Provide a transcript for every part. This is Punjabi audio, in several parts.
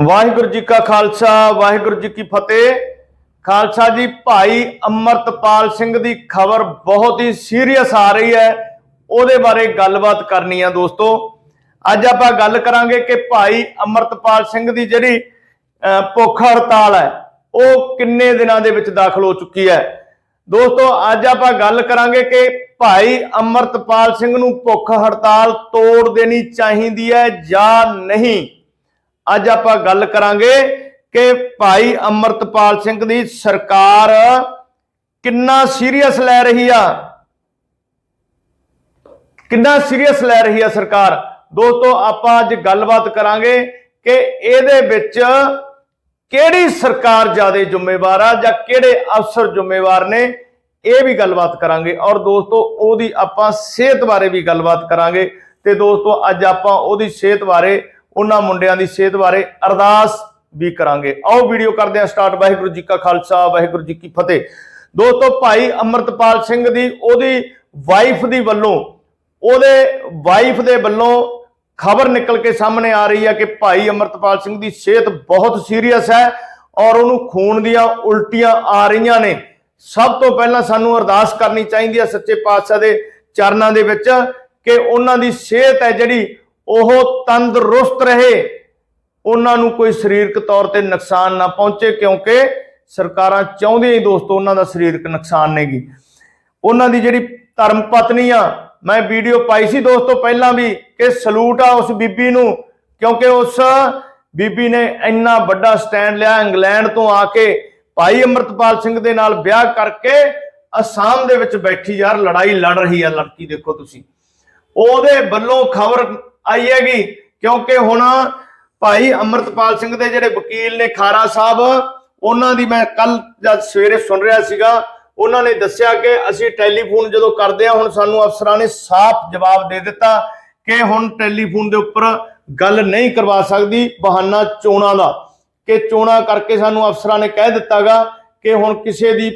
ਵਾਹਿਗੁਰੂ ਜੀ ਕਾ ਖਾਲਸਾ, ਵਾਹਿਗੁਰੂ ਜੀ ਕੀ ਫਤਿਹ। ਖਾਲਸਾ ਜੀ, ਭਾਈ ਅਮਰਤਪਾਲ ਸਿੰਘ ਦੀ ਖਬਰ ਬਹੁਤ ਹੀ ਸੀਰੀਅਸ ਆ ਰਹੀ ਹੈ। ਉਹਦੇ ਬਾਰੇ ਗੱਲਬਾਤ ਕਰਨੀ ਆ ਦੋਸਤੋ। ਅੱਜ ਆਪਾਂ ਗੱਲ ਕਰਾਂਗੇ ਕਿ ਭਾਈ ਅਮਰਤਪਾਲ ਸਿੰਘ ਦੀ ਜਿਹੜੀ ਭੁੱਖ ਹੜਤਾਲ ਹੈ, ਉਹ ਕਿੰਨੇ ਦਿਨਾਂ ਦੇ ਵਿੱਚ ਦਾਖਲ ਹੋ ਚੁੱਕੀ ਹੈ। ਦੋਸਤੋ, ਅੱਜ ਆਪਾਂ ਗੱਲ ਕਰਾਂਗੇ ਕਿ ਭਾਈ ਅਮਰਤਪਾਲ ਸਿੰਘ ਨੂੰ ਭੁੱਖ ਹੜਤਾਲ ਤੋੜ ਦੇਣੀ ਚਾਹੀਦੀ ਹੈ ਜਾਂ ਨਹੀਂ। ਅੱਜ ਆਪਾਂ ਗੱਲ ਕਰਾਂਗੇ ਕਿ ਭਾਈ ਅਮਰਤਪਾਲ ਸਿੰਘ ਦੀ ਸਰਕਾਰ ਕਿੰਨਾ ਸੀਰੀਅਸ ਲੈ ਰਹੀ ਆ। ਕਿੰਨਾ ਸੀਰੀਅਸ ਲੈ ਰਹੀ ਆ ਸਰਕਾਰ। ਦੋਸਤੋ, ਆਪਾਂ ਅੱਜ ਗੱਲਬਾਤ ਕਰਾਂਗੇ ਕਿ ਇਹਦੇ ਵਿੱਚ ਕਿਹੜੀ ਸਰਕਾਰ ਜ਼ਿਆਦਾ ਜ਼ਿੰਮੇਵਾਰ ਆ ਜਾਂ ਕਿਹੜੇ ਅਫਸਰ ਜ਼ਿੰਮੇਵਾਰ ਨੇ, ਇਹ ਵੀ ਗੱਲਬਾਤ ਕਰਾਂਗੇ। ਔਰ ਦੋਸਤੋ, ਉਹਦੀ ਆਪਾਂ ਸਿਹਤ ਬਾਰੇ ਵੀ ਗੱਲਬਾਤ ਕਰਾਂਗੇ। ਤੇ ਦੋਸਤੋ, ਅੱਜ ਆਪਾਂ ਉਹਦੀ ਸਿਹਤ ਬਾਰੇ ਉਹਨਾਂ ਮੁੰਡਿਆਂ ਦੀ ਸਿਹਤ ਬਾਰੇ ਅਰਦਾਸ ਵੀ ਕਰਾਂਗੇ। ਆਓ ਵੀਡੀਓ ਕਰਦੇ ਹਾਂ ਸਟਾਰਟ। ਵਾਹਿਗੁਰੂ ਜੀ ਕਾ ਖਾਲਸਾ, ਵਾਹਿਗੁਰੂ ਜੀ ਕੀ ਫਤਿਹ। ਦੋਸਤੋ, ਭਾਈ ਅਮਰਤਪਾਲ ਸਿੰਘ ਦੀ, ਉਹਦੀ ਵਾਈਫ ਦੀ ਵੱਲੋਂ, ਉਹਦੇ ਵਾਈਫ ਦੇ ਵੱਲੋਂ ਖਬਰ ਨਿਕਲ ਕੇ ਸਾਹਮਣੇ ਆ ਰਹੀ ਹੈ ਕਿ ਭਾਈ ਅਮਰਤਪਾਲ ਸਿੰਘ ਦੀ ਸਿਹਤ ਬਹੁਤ ਸੀਰੀਅਸ ਹੈ ਔਰ ਉਹਨੂੰ ਖੂਨ ਦੀਆਂ ਉਲਟੀਆਂ ਆ ਰਹੀਆਂ ਨੇ। ਸਭ ਤੋਂ ਪਹਿਲਾਂ ਸਾਨੂੰ ਅਰਦਾਸ ਕਰਨੀ ਚਾਹੀਦੀ ਹੈ ਸੱਚੇ ਪਾਤਸ਼ਾਹ ਦੇ ਚਰਨਾਂ ਦੇ ਵਿੱਚ ਕਿ ਉਹਨਾਂ ਦੀ ਸਿਹਤ ਹੈ ਜਿਹੜੀ ਉਹ ਤੰਦਰੁਸਤ ਰਹੇ। ਉਹਨਾਂ ਨੂੰ ਕੋਈ ਸਰੀਰਕ ਤੌਰ ਤੇ ਨੁਕਸਾਨ ਨਾ ਪਹੁੰਚੇ ਕਿਉਂਕਿ ਸਰਕਾਰਾਂ ਚਾਹੁੰਦੀਆਂ ਹੀ ਦੋਸਤੋ ਉਹਨਾਂ ਦਾ ਸਰੀਰਕ ਨੁਕਸਾਨ ਨੇਗੀ। ਉਹਨਾਂ ਦੀ ਜਿਹੜੀ ਧਰਮ ਪਤਨੀ ਆ, ਮੈਂ ਵੀਡੀਓ ਪਾਈ ਸੀ ਦੋਸਤੋ ਪਹਿਲਾਂ ਵੀ ਕਿ ਸਲੂਟ ਆ ਉਸ ਬੀਬੀ ਨੂੰ, ਕਿਉਂਕਿ ਉਸ ਬੀਬੀ ਨੇ ਇੰਨਾ ਵੱਡਾ ਸਟੈਂਡ ਲਿਆ ਇੰਗਲੈਂਡ ਤੋਂ ਆ ਕੇ ਭਾਈ ਅਮਰਤਪਾਲ ਸਿੰਘ ਦੇ ਨਾਲ ਵਿਆਹ ਕਰਕੇ ਅਸਾਮ ਦੇ ਵਿੱਚ ਬੈਠੀ ਯਾਰ ਲੜਾਈ ਲੜ ਰਹੀ ਆ ਲੜਕੀ ਦੇਖੋ ਤੁਸੀਂ। ਉਹਦੇ ਵੱਲੋਂ ਖਬਰ ਆਈ ਹੈਗੀ। ਕਿਉਂਕਿ ਹੁਣ ਭਾਈ ਅਮਰਤਪਾਲ ਸਿੰਘ ਦੇ ਜਿਹੜੇ ਵਕੀਲ ਨੇ ਖਾਰਾ ਸਾਹਿਬ, ਉਹਨਾਂ ਦੀ ਮੈਂ ਕੱਲ ਜਦ ਸਵੇਰੇ ਸੁਣ ਰਿਹਾ ਸੀਗਾ। ਉਹਨਾਂ ਨੇ ਦੱਸਿਆ ਕਿ ਅਸੀਂ ਟੈਲੀਫੋਨ ਜਦੋਂ ਕਰਦੇ ਆ ਹੁਣ ਸਾਨੂੰ ਅਫਸਰਾਂ ਨੇ ਸਾਫ਼ ਜਵਾਬ ਦੇ ਦਿੱਤਾ ਕਿ ਹੁਣ ਟੈਲੀਫੋਨ ਦੇ ਉੱਪਰ ਗੱਲ ਨਹੀਂ ਕਰਵਾ ਸਕਦੀ ਬਹਾਨਾ ਚੋਣਾਂ ਦਾ। ਕਿ ਚੋਣਾਂ ਕਰਕੇ ਸਾਨੂੰ ਅਫਸਰਾਂ ਨੇ ਕਹਿ ਦਿੱਤਾਗਾ ਕਿ ਹੁਣ ਕਿਸੇ ਦੀ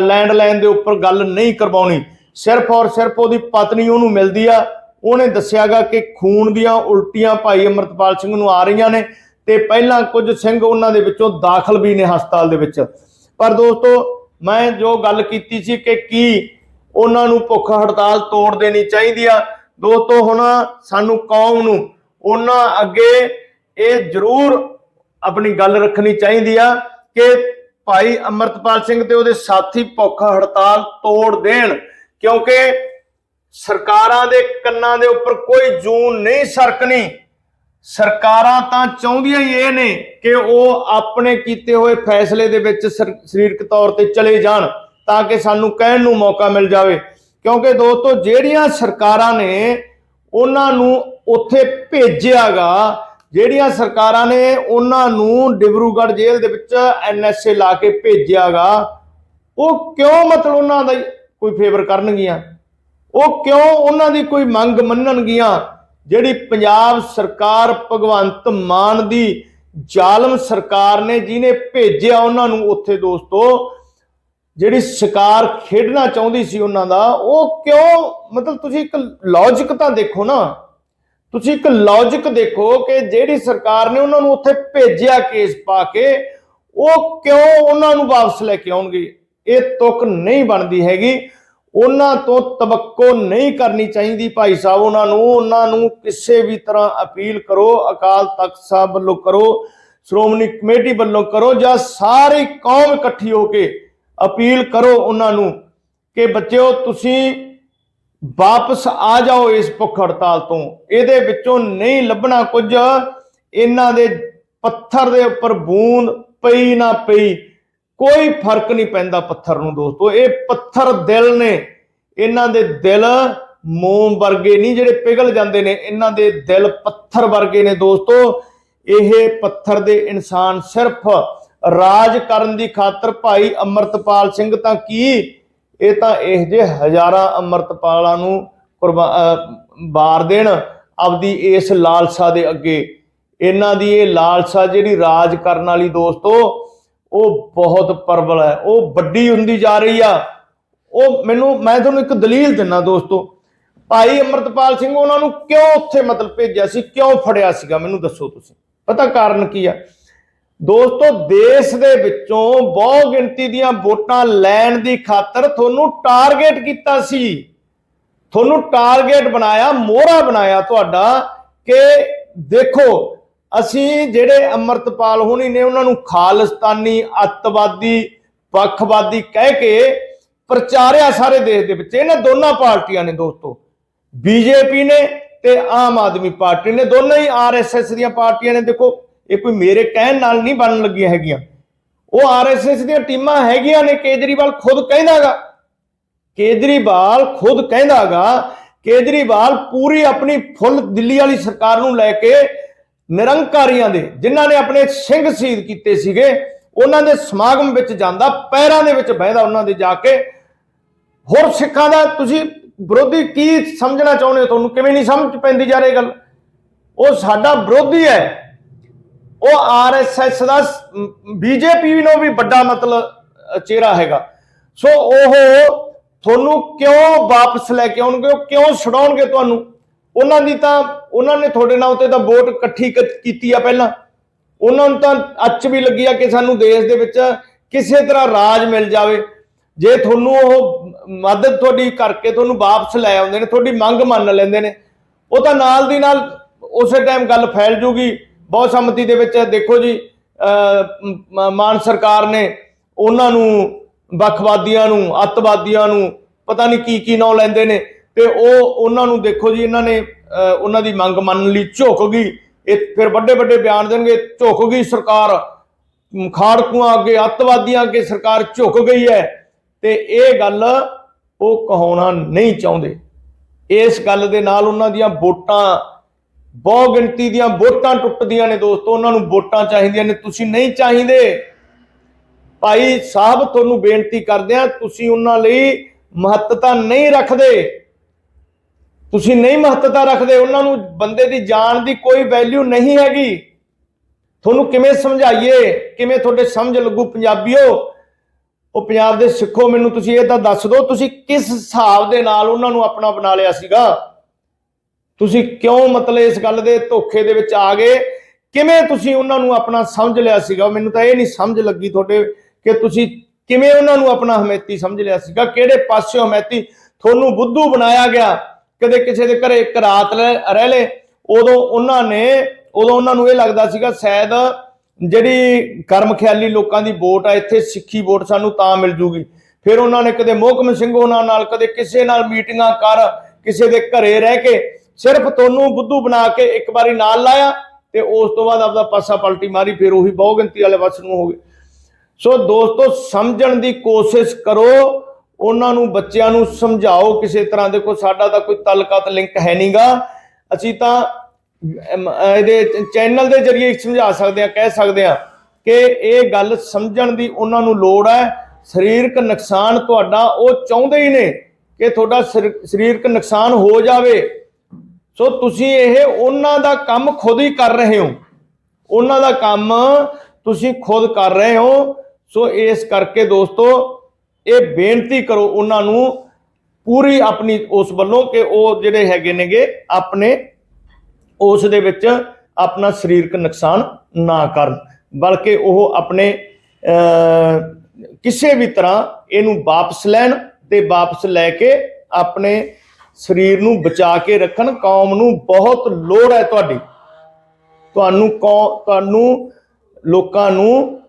ਲੈਂਡਲਾਈਨ ਦੇ ਉੱਪਰ ਗੱਲ ਨਹੀਂ ਕਰਵਾਉਣੀ। ਸਿਰਫ ਔਰ ਸਿਰਫ ਉਹਦੀ ਪਤਨੀ ਉਹਨੂੰ ਮਿਲਦੀ ਆ ਉਹਨੇ ਦੱਸਿਆਗਾ ਕਿ ਖੂਨ ਦੀਆਂ ਉਲਟੀਆਂ ਭਾਈ ਅਮਰਤਪਾਲ ਸਿੰਘ ਨੂੰ ਆ ਰਹੀਆਂ ਨੇ ਤੇ ਪਹਿਲਾਂ ਕੁਝ ਸਿੰਘ ਉਹਨਾਂ ਦੇ ਵਿੱਚੋਂ ਦਾਖਲ ਵੀ ਨੇ ਹਸਪਤਾਲ ਦੇ ਵਿੱਚ। ਪਰ ਦੋਸਤੋ, ਮੈਂ ਜੋ ਗੱਲ ਕੀਤੀ ਸੀ ਕਿ ਕੀ ਉਹਨਾਂ ਨੂੰ ਭੁੱਖ ਹੜਤਾਲ ਤੋੜ ਦੇਣੀ ਚਾਹੀਦੀ ਆ, ਦੋਸਤੋ, ਹੁਣ ਸਾਨੂੰ ਕੌਮ ਨੂੰ ਉਹਨਾਂ ਅੱਗੇ ਇਹ ਜ਼ਰੂਰ ਆਪਣੀ ਗੱਲ ਰੱਖਣੀ ਚਾਹੀਦੀ ਆ ਕਿ ਭਾਈ ਅਮਰਤਪਾਲ ਸਿੰਘ ਤੇ ਉਹਦੇ ਸਾਥੀ ਭੁੱਖ ਹੜਤਾਲ ਤੋੜ ਦੇਣ। ਕਿਉਂਕਿ ਸਰਕਾਰਾਂ ਦੇ ਕੰਨਾਂ ਦੇ ਉੱਪਰ ਕੋਈ ਜੂਨ ਨਹੀਂ ਸਰਕਣੀ। ਸਰਕਾਰਾਂ ਤਾਂ ਚਾਹੁੰਦੀਆਂ ਹੀ ਇਹ ਨੇ ਕਿ ਉਹ ਆਪਣੇ ਕੀਤੇ ਹੋਏ ਫੈਸਲੇ ਦੇ ਵਿੱਚ ਸਰ- ਸਰੀਰਕ ਤੌਰ ਤੇ ਚਲੇ ਜਾਣ ਤਾਂ ਕਿ ਸਾਨੂੰ ਕਹਿਣ ਨੂੰ ਮੌਕਾ ਮਿਲ ਜਾਵੇ। ਕਿਉਂਕਿ ਦੋਸਤੋ, ਜਿਹੜੀਆਂ ਸਰਕਾਰਾਂ ਨੇ ਉਹਨਾਂ ਨੂੰ ਉੱਥੇ ਭੇਜਿਆਗਾ, ਜਿਹੜੀਆਂ ਸਰਕਾਰਾਂ ਨੇ ਉਹਨਾਂ ਨੂੰ ਡਿਬਰੂਗੜ੍ਹ ਜੇਲ੍ਹ ਦੇ ਵਿੱਚ ਐਨਐਸਏ ਲਾ ਕੇ ਭੇਜਿਆਗਾ, ਉਹ ਕਿਉਂ ਮਤਲਬ ਉਹਨਾਂ ਦਾ ਕੋਈ ਫੇਵਰ ਕਰਨਗੀਆਂ? ਉਹ ਕਿਉਂ ਉਹਨਾਂ ਦੀ ਕੋਈ ਮੰਗ ਮੰਨਣਗੀਆਂ? ਜਿਹੜੀ ਪੰਜਾਬ ਸਰਕਾਰ ਭਗਵੰਤ ਮਾਨ ਦੀ ਜ਼ਾਲਮ ਸਰਕਾਰ ਨੇ ਜਿਹਨੇ ਭੇਜਿਆ ਉਹਨਾਂ ਨੂੰ ਉੱਥੇ ਦੋਸਤੋ, ਜਿਹੜੀ ਸ਼ਿਕਾਰ ਖੇਡਣਾ ਚਾਹੁੰਦੀ ਸੀ ਉਹਨਾਂ ਦਾ, ਉਹ ਕਿਉਂ, ਮਤਲਬ ਤੁਸੀਂ ਇੱਕ ਲੌਜੀਕ ਤਾਂ ਦੇਖੋ ਨਾ। ਤੁਸੀਂ ਇੱਕ ਲੌਜੀਕ ਦੇਖੋ ਕਿ ਜਿਹੜੀ ਸਰਕਾਰ ਨੇ ਉਹਨਾਂ ਨੂੰ ਉੱਥੇ ਭੇਜਿਆ ਕੇਸ ਪਾ ਕੇ, ਉਹ ਕਿਉਂ ਉਹਨਾਂ ਨੂੰ ਵਾਪਸ ਲੈ ਕੇ ਆਉਣਗੇ? ਇਹ ਤੁਕ ਨਹੀਂ ਬਣਦੀ ਹੈਗੀ। ਉਹਨਾਂ ਤੋਂ ਤਵੱਕੋ ਨਹੀਂ ਕਰਨੀ ਚਾਹੀਦੀ ਭਾਈ ਸਾਹਿਬ, ਉਹਨਾਂ ਨੂੰ ਉਹਨਾਂ ਨੂੰ ਕਿਸੇ ਵੀ ਤਰ੍ਹਾਂ ਅਪੀਲ ਕਰੋ, ਅਕਾਲ ਤਖਤ ਸਾਹਿਬ ਵੱਲੋਂ ਕਰੋ, ਸ਼੍ਰੋਮਣੀ ਕਮੇਟੀ ਵੱਲੋਂ ਕਰੋ ਜਾਂ ਸਾਰੀ ਕੌਮ ਇਕੱਠੀ ਹੋ ਕੇ ਅਪੀਲ ਕਰੋ ਉਹਨਾਂ ਨੂੰ ਕਿ ਬੱਚਿਓ, ਤੁਸੀਂ ਵਾਪਸ ਆ ਜਾਓ ਇਸ ਭੁੱਖ ਹੜਤਾਲ ਤੋਂ। ਇਹਦੇ ਵਿੱਚੋਂ ਨਹੀਂ ਲੱਭਣਾ ਕੁਝ, ਇਹਨਾਂ ਦੇ ਪੱਥਰ ਦੇ ਉੱਪਰ ਬੂੰਦ ਪਈ ਨਾ ਪਈ। ਕੋਈ ਫ਼ਰਕ ਨਹੀਂ ਪੈਂਦਾ ਪੱਥਰ ਨੂੰ ਦੋਸਤੋ, ਇਹ ਪੱਥਰ ਦਿਲ ਨੇ। ਇਹਨਾਂ ਦੇ ਦਿਲ ਮੋਮ ਵਰਗੇ ਨਹੀਂ, ਜਿਹੜੇ ਪਿਘਲ ਜਾਂਦੇ ਨੇ, ਇਹਨਾਂ ਦੇ ਦਿਲ ਪੱਥਰ ਵਰਗੇ ਨੇ ਦੋਸਤੋ। ਇਹ ਪੱਥਰ ਦੇ ਇਨਸਾਨ ਸਿਰਫ ਰਾਜ ਕਰਨ ਦੀ ਖਾਤਰ, ਭਾਈ ਅਮਰਤਪਾਲ ਸਿੰਘ ਤਾਂ ਕੀ? ਇਹ ਤਾਂ ਇਹ ਜੇ ਹਜ਼ਾਰਾਂ ਅਮਰਤਪਾਲਾਂ ਨੂੰ ਕੁਰਬਾ- ਵਾਰ ਦੇਣ ਆਪਦੀ ਇਸ ਲਾਲਸਾ ਦੇ ਅੱਗੇ। ਇਹਨਾਂ ਦੀ ਇਹ ਲਾਲਸਾ ਜਿਹੜੀ ਰਾਜ ਕਰਨ ਵਾਲੀ ਦੋਸਤੋ ਉਹ ਬਹੁਤ ਪ੍ਰਬਲ ਹੈ, ਉਹ ਵੱਡੀ ਹੁੰਦੀ ਜਾ ਰਹੀ ਆ। ਉਹ ਮੈਨੂੰ, ਮੈਂ ਤੁਹਾਨੂੰ ਇੱਕ ਦਲੀਲ ਦਿੰਨਾ ਦੋਸਤੋ, ਭਾਈ ਅਮਰਤਪਾਲ ਸਿੰਘ ਉਹਨਾਂ ਨੂੰ ਕਿਉਂ ਉੱਥੇ ਮਤਲਬ ਭੇਜਿਆ ਸੀ, ਕਿਉਂ ਫੜਿਆ ਸੀਗਾ, ਮੈਨੂੰ ਦੱਸੋ ਤੁਸੀਂ, ਪਤਾ ਕਾਰਨ ਕੀ ਆ? ਦੋਸਤੋ, ਦੇਸ਼ ਦੇ ਵਿੱਚੋਂ ਬਹੁ ਗਿਣਤੀ ਦੀਆਂ ਵੋਟਾਂ ਲੈਣ ਦੀ ਖਾਤਰ ਤੁਹਾਨੂੰ ਟਾਰਗੇਟ ਕੀਤਾ ਸੀ। ਤੁਹਾਨੂੰ ਟਾਰਗੇਟ ਬਣਾਇਆ, ਮੋਹਰਾ ਬਣਾਇਆ ਤੁਹਾਡਾ ਕਿ ਦੇਖੋ ਅਸੀਂ ਜਿਹੜੇ ਅਮਰਤਪਾਲ ਹੋਣੀ ਨੇ, ਉਹਨਾਂ ਨੂੰ ਖਾਲਿਸਤਾਨੀ, ਅੱਤਵਾਦੀ, ਪੱਖਵਾਦੀ ਕਹਿ ਕੇ ਪ੍ਰਚਾਰਿਆ ਸਾਰੇ ਦੇਸ਼ ਦੇ ਵਿੱਚ। ਇਹਨਾਂ ਦੋਨਾਂ ਪਾਰਟੀਆਂ ਨੇ ਦੋਸਤੋ। ਬੀਜੇਪੀ ਨੇ ਤੇ ਆਮ ਆਦਮੀ ਪਾਰਟੀ ਨੇ। ਦੋਨੋਂ ਹੀ ਆਰਐਸਐਸ ਦੀਆਂ ਪਾਰਟੀਆਂ ਨੇ। ਦੇਖੋ, ਇਹ ਕੋਈ ਮੇਰੇ ਕਹਿਣ ਨਾਲ ਨਹੀਂ ਬਣਨ ਲੱਗੀਆਂ ਹੈਗੀਆਂ। ਉਹ ਆਰਐਸਐਸ ਦੀਆਂ ਟੀਮਾਂ ਹੈਗੀਆਂ ਨੇ। ਕੇਜਰੀਵਾਲ ਖੁਦ ਕਹਿੰਦਾਗਾ। ਕੇਜਰੀਵਾਲ ਖੁਦ ਕਹਿੰਦਾਗਾ। ਕੇਜਰੀਵਾਲ ਪੂਰੀ ਆਪਣੀ ਫੁੱਲ ਦਿੱਲੀ ਵਾਲੀ ਸਰਕਾਰ ਨੂੰ ਲੈ ਕੇ ਨਿਰੰਕਾਰੀਆਂ ਦੇ, ਜਿਨ੍ਹਾਂ ਨੇ ਆਪਣੇ ਸਿੰਘ ਸ਼ਹੀਦ ਕੀਤੇ ਸੀਗੇ, ਉਹਨਾਂ ਦੇ ਸਮਾਗਮ ਵਿੱਚ ਜਾਂਦਾ, ਪੈਰਾਂ ਦੇ ਵਿੱਚ ਬਹਿਦਾ ਉਹਨਾਂ ਦੇ ਜਾ ਕੇ। ਹੋਰ ਸਿੱਖਾਂ ਦਾ ਤੁਸੀਂ ਵਿਰੋਧੀ ਕੀ ਸਮਝਣਾ ਚਾਹੁੰਦੇ ਹੋ? ਤੁਹਾਨੂੰ ਕਿਵੇਂ ਨਹੀਂ ਸਮਝ ਪੈਂਦੀ ਜਾ ਰਹੀ ਗੱਲ? ਉਹ ਸਾਡਾ ਵਿਰੋਧੀ ਹੈ। ਉਹ ਆਰਐਸਐਸ ਦਾ ਬੀਜੇਪੀ ਨੂੰ ਵੀ ਵੱਡਾ ਮਤਲਬ ਚਿਹਰਾ ਹੈਗਾ। ਸੋ ਉਹ ਤੁਹਾਨੂੰ ਕਿਉਂ ਵਾਪਸ ਲੈ ਕੇ ਆਉਣਗੇ? ਉਹ ਕਿਉਂ ਛਡਾਉਣਗੇ ਤੁਹਾਨੂੰ? ਉਹਨਾਂ ਦੀ ਤਾਂ ਉਹਨਾਂ ਨੇ ਤੁਹਾਡੇ ਨਾਂ ਉੱਤੇ ਤਾਂ ਵੋਟ ਇਕੱਠੀ ਕੀਤੀ ਆ ਪਹਿਲਾਂ। ਉਹਨਾਂ ਨੂੰ ਤਾਂ ਅੱਚ ਵੀ ਲੱਗੀ ਆ ਕਿ ਸਾਨੂੰ ਦੇਸ਼ ਦੇ ਵਿੱਚ ਕਿਸੇ ਤਰ੍ਹਾਂ ਰਾਜ ਮਿਲ ਜਾਵੇ। ਜੇ ਤੁਹਾਨੂੰ ਉਹ ਮਦਦ ਤੁਹਾਡੀ ਕਰਕੇ ਤੁਹਾਨੂੰ ਵਾਪਸ ਲੈ ਆਉਂਦੇ ਨੇ ਤੁਹਾਡੀ ਮੰਗ ਮੰਨ ਲੈਂਦੇ ਨੇ ਉਹ ਤਾਂ ਨਾਲ ਦੀ ਨਾਲ ਉਸੇ ਟਾਈਮ ਗੱਲ ਫੈਲ ਜੂਗੀ। ਬਹੁਤ ਸੰਮਤੀ ਦੇ ਵਿੱਚ ਦੇਖੋ ਜੀ ਅਹ, ਮਾਨ ਸਰਕਾਰ ਨੇ ਉਹਨਾਂ ਨੂੰ ਵੱਖਵਾਦੀਆਂ ਨੂੰ ਅੱਤਵਾਦੀਆਂ ਨੂੰ ਪਤਾ ਨਹੀਂ ਕੀ ਕੀ ਨਾਂ ਲੈਂਦੇ ਨੇ। ਤੇ ਉਹ ਉਹਨਾਂ ਨੂੰ ਦੇਖੋ ਜੀ ਇਹਨਾਂ ਨੇ ਅਹ, ਉਹਨਾਂ ਦੀ ਮੰਗ ਮੰਨਣ ਲਈ ਝੁਕ ਗਈ। ਇਹ ਫਿਰ ਵੱਡੇ ਵੱਡੇ ਬਿਆਨ ਦੇਣਗੇ ਝੁਕ ਗਈ ਸਰਕਾਰ। ਖਾੜਕੂਆਂ ਅੱਗੇ ਅੱਤਵਾਦੀਆਂ ਅੱਗੇ ਸਰਕਾਰ ਝੁਕ ਗਈ ਹੈ। ਤੇ ਇਹ ਗੱਲ ਉਹ ਕਹਾਉਣਾ ਨਹੀਂ ਚਾਹੁੰਦੇ। ਇਸ ਗੱਲ ਦੇ ਨਾਲ ਉਹਨਾਂ ਦੀਆਂ ਵੋਟਾਂ ਬਹੁ ਗਿਣਤੀ ਦੀਆਂ ਵੋਟਾਂ ਟੁੱਟਦੀਆਂ ਨੇ ਦੋਸਤੋ। ਉਹਨਾਂ ਨੂੰ ਵੋਟਾਂ ਚਾਹੀਦੀਆਂ ਨੇ ਤੁਸੀਂ ਨਹੀਂ ਚਾਹੀਦੇ। ਭਾਈ ਸਾਹਿਬ ਤੁਹਾਨੂੰ ਬੇਨਤੀ ਕਰਦੇ ਆ ਤੁਸੀਂ ਉਹਨਾਂ ਲਈ ਮਹੱਤਤਾ ਨਹੀਂ ਰੱਖਦੇ। ਤੁਸੀਂ ਨਹੀਂ ਮਹੱਤਤਾ ਰੱਖਦੇ, ਉਹਨਾਂ ਨੂੰ ਬੰਦੇ ਦੀ ਜਾਨ ਦੀ ਕੋਈ ਵੈਲਿਊ ਨਹੀਂ ਹੈਗੀ। ਤੁਹਾਨੂੰ ਕਿਵੇਂ ਸਮਝਾਈਏ? ਕਿਵੇਂ ਤੁਹਾਡੇ ਸਮਝ ਲੱਗੂ ਪੰਜਾਬੀਓ? ਉਹ ਪੰਜਾਬ ਦੇ ਸਿੱਖੋ, ਮੈਨੂੰ ਤੁਸੀਂ ਇਹ ਤਾਂ ਦੱਸ ਦਿਓ, ਤੁਸੀਂ ਕਿਸ ਹਿਸਾਬ ਦੇ ਨਾਲ ਉਹਨਾਂ ਨੂੰ ਆਪਣਾ ਬਣਾ ਲਿਆ ਸੀਗਾ? ਤੁਸੀਂ ਕਿਉਂ ਮਤਲਬ ਇਸ ਗੱਲ ਦੇ ਧੋਖੇ ਦੇ ਵਿੱਚ ਆ ਗਏ? ਕਿਵੇਂ ਤੁਸੀਂ ਉਹਨਾਂ ਨੂੰ ਆਪਣਾ ਸਮਝ ਲਿਆ ਸੀਗਾ? ਮੈਨੂੰ ਤਾਂ ਇਹ ਨਹੀਂ ਸਮਝ ਲੱਗੀ ਤੁਹਾਡੇ ਕਿ ਤੁਸੀਂ ਕਿਵੇਂ ਉਹਨਾਂ ਨੂੰ ਆਪਣਾ ਹਮੈਤੀ ਸਮਝ ਲਿਆ ਸੀਗਾ? ਕਿਹੜੇ ਪਾਸਿਓਂ ਹਮੈਤੀ ਤੁਹਾਨੂੰ ਬੁੱਧੂ ਬਣਾਇਆ ਗਿਆ? ਕਦੇ ਕਿਸੇ ਦੇ ਘਰੇ ਇੱਕ ਰਾਤ ਲੈ- ਰਹਿ ਲੈ, ਉਦੋਂ ਉਹਨਾਂ ਨੇ, ਉਦੋਂ ਉਹਨਾਂ ਨੂੰ ਇਹ ਲੱਗਦਾ ਸੀਗਾ ਸ਼ਾਇਦ ਜਿਹੜੀ ਕਰਮ ਖਿਆਲੀ ਲੋਕਾਂ ਦੀ ਵੋਟ ਆ, ਇੱਥੇ ਸਿੱਖੀ ਵੋਟ ਸਾਨੂੰ ਤਾਂ ਮਿਲ ਜੂਗੀ। ਫਿਰ ਉਹਨਾਂ ਨੇ ਕਦੇ ਮੋਹਕਮ ਸਿੰਘ ਉਹਨਾਂ ਨਾਲ, ਕਦੇ ਕਿਸੇ ਨਾਲ ਮੀਟਿੰਗਾਂ ਕਰ, ਕਿਸੇ ਦੇ ਘਰੇ ਰਹਿ ਕੇ ਸਿਰਫ ਤੁਹਾਨੂੰ ਬੁੱਧੂ ਬਣਾ ਕੇ ਇੱਕ ਵਾਰੀ ਨਾਲ ਲਾਇਆ ਤੇ ਉਸ ਤੋਂ ਬਾਅਦ ਆਪਦਾ ਪਾਸਾ ਪਲਟੀ ਮਾਰੀ, ਫਿਰ ਉਹੀ ਬਹੁਗਿਣਤੀ ਵਾਲੇ ਪਾਸੇ ਨੂੰ ਹੋ ਗਏ। ਸੋ ਦੋਸਤੋ, ਸਮਝਣ ਦੀ ਕੋਸ਼ਿਸ਼ ਕਰੋ ਉਹਨਾਂ ਨੂੰ ਬੱਚਿਆਂ ਨੂੰ ਸਮਝਾਓ ਕਿਸੇ ਤਰ੍ਹਾਂ ਦੇ, ਕੋਈ ਸਾਡਾ ਤਾਂ ਕੋਈ ਤਲਕਤ ਲਿੰਕ ਹੈ ਨਹੀਂਗਾ ਅਸੀਂ ਤਾਂ ਇਹਦੇ ਚੈਨਲ ਦੇ ਜ਼ਰੀਏ ਸਮਝਾ ਸਕਦੇ ਆ ਕਹਿ ਸਕਦੇ ਆ ਕਿ ਇਹ ਗੱਲ ਸਮਝਣ ਦੀ ਉਹਨਾਂ ਨੂੰ ਲੋੜ ਹੈ। ਸਰੀਰਕ ਨੁਕਸਾਨ ਤੁਹਾਡਾ, ਉਹ ਚਾਹੁੰਦੇ ਹੀ ਨੇ ਕਿ ਤੁਹਾਡਾ ਸਰੀ- ਸਰੀਰਕ ਨੁਕਸਾਨ ਹੋ ਜਾਵੇ। ਸੋ ਤੁਸੀਂ ਇਹ ਉਹਨਾਂ ਦਾ ਕੰਮ ਖੁਦ ਹੀ ਕਰ ਰਹੇ ਹੋ। ਉਹਨਾਂ ਦਾ ਕੰਮ ਤੁਸੀਂ ਖੁਦ ਕਰ ਰਹੇ ਹੋ। ਸੋ ਇਸ ਕਰਕੇ ਦੋਸਤੋ ਇਹ ਬੇਨਤੀ ਕਰੋ ਉਹਨਾਂ ਨੂੰ ਪੂਰੀ ਆਪਣੀ ਉਸ ਵੱਲੋਂ ਕਿ ਉਹ ਜਿਹੜੇ ਹੈਗੇ ਨੇਗੇ ਆਪਣੇ ਉਸ ਦੇ ਵਿੱਚ ਆਪਣਾ ਸਰੀਰਕ ਨੁਕਸਾਨ ਨਾ ਕਰਨ ਬਲਕਿ ਉਹ ਆਪਣੇ ਅਹ, ਕਿਸੇ ਵੀ ਤਰ੍ਹਾਂ ਇਹਨੂੰ ਵਾਪਸ ਲੈਣ ਤੇ ਵਾਪਸ ਲੈ ਕੇ ਆਪਣੇ ਸਰੀਰ ਨੂੰ ਬਚਾ ਕੇ ਰੱਖਣ। ਕੌਮ ਨੂੰ ਬਹੁਤ ਲੋੜ ਹੈ ਤੁਹਾਡੀ। ਤੁਹਾਨੂੰ ਕੌ ਤੁਹਾਨੂੰ ਲੋਕਾਂ ਨੂੰ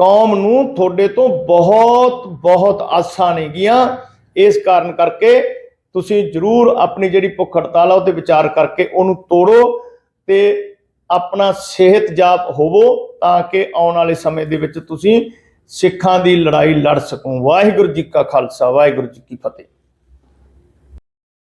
ਕੌਮ ਨੂੰ ਤੁਹਾਡੇ ਤੋਂ ਬਹੁਤ ਬਹੁਤ ਆਸਾਂ ਨੇਗੀਆਂ ਇਸ ਕਾਰਨ ਕਰਕੇ ਤੁਸੀਂ ਜਰੂਰ ਆਪਣੀ ਜਿਹੜੀ ਭੁੱਖ ਹੜਤਾਲ ਆ ਉਹਤੇ ਵਿਚਾਰ ਕਰਕੇ ਉਹਨੂੰ ਤੋੜੋ ਤੇ ਆਪਣਾ ਸਿਹਤਯਾਬ ਹੋਵੋ ਤਾਂ ਕਿ ਆਉਣ ਵਾਲੇ ਸਮੇਂ ਦੇ ਵਿੱਚ ਤੁਸੀਂ ਸਿੱਖਾਂ ਦੀ ਲੜਾਈ ਲੜ ਸਕੋ। ਵਾਹਿਗੁਰੂ ਜੀ ਕਾ ਖਾਲਸਾ, ਵਾਹਿਗੁਰੂ ਜੀ ਕੀ ਫਤਿਹ।